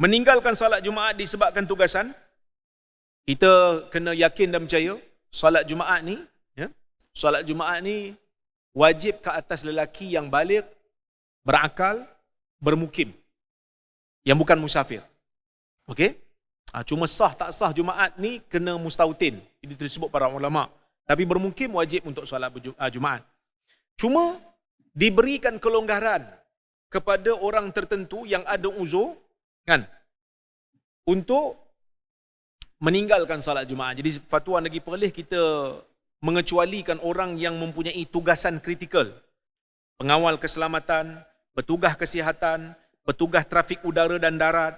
meninggalkan salat Jumaat disebabkan tugasan, kita kena yakin dan percaya salat Jumaat ni, ya, salat Jumaat ni wajib ke atas lelaki yang balik, berakal, bermukim. Yang bukan musafir. Okey? Ha, cuma sah tak sah Jumaat ni kena mustautin. Ini tersebut para ulama. Tapi bermukim wajib untuk solat ah, Jumaat. Cuma diberikan kelonggaran kepada orang tertentu yang ada uzur kan untuk meninggalkan salat Jumaat. Jadi fatwa negeri Perlis kita mengecualikan orang yang mempunyai tugasan kritikal. Pengawal keselamatan, petugas kesihatan, petugas trafik udara dan darat,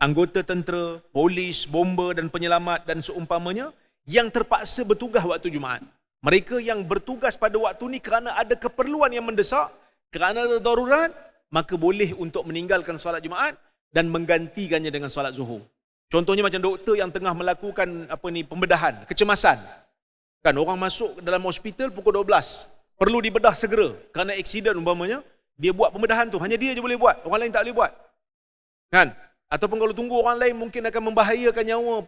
anggota tentera, polis, bomba dan penyelamat dan seumpamanya yang terpaksa bertugas waktu Jumaat. Mereka yang bertugas pada waktu ni kerana ada keperluan yang mendesak, kerana ada darurat, maka boleh untuk meninggalkan solat Jumaat dan menggantikannya dengan solat Zuhur. Contohnya macam doktor yang tengah melakukan apa ni pembedahan, kecemasan. Kan orang masuk dalam hospital pukul 12, perlu dibedah segera kerana aksiden umpamanya, dia buat pembedahan tu, hanya dia je boleh buat, orang lain tak boleh buat. Kan? Ataupun kalau tunggu orang lain mungkin akan membahayakan nyawa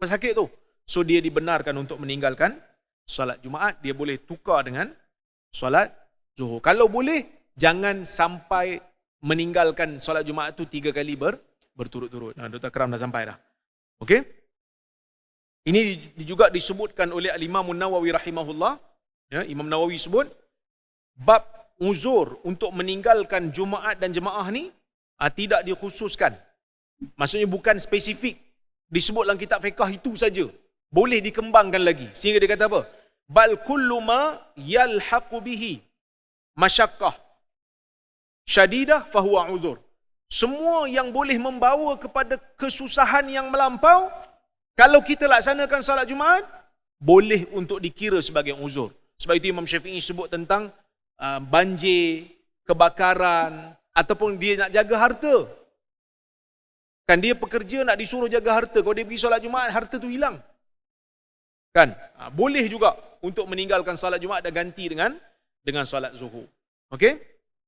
pesakit tu. So dia dibenarkan untuk meninggalkan solat Jumaat, dia boleh tukar dengan solat Zuhur. Kalau boleh, jangan sampai meninggalkan solat Jumaat tu tiga kali ber, berturut-turut. Nah, Dr. Kram dah sampai dah. Okey? Ini juga disebutkan oleh Imam Nawawi rahimahullah. Ya, Imam Nawawi sebut bab uzur untuk meninggalkan Jumaat dan jemaah ni ah, tidak dikhususkan. Maksudnya bukan spesifik disebut dalam kitab fiqh itu saja boleh dikembangkan lagi. Sehingga dia kata apa? Bal kullu ma yalhaqu bihi masyaqqah syadidah fahuwa uzur. Semua yang boleh membawa kepada kesusahan yang melampau, kalau kita laksanakan salat Jumaat, boleh untuk dikira sebagai uzur. Sebab itu Imam Syafi'i sebut tentang uh, banjir, kebakaran, ataupun dia nak jaga harta. Kan dia pekerja nak disuruh jaga harta. Kalau dia pergi solat Jumaat, harta tu hilang. Kan? Ha, boleh juga untuk meninggalkan salat Jumaat dan ganti dengan dengan salat Zuhur. Okey?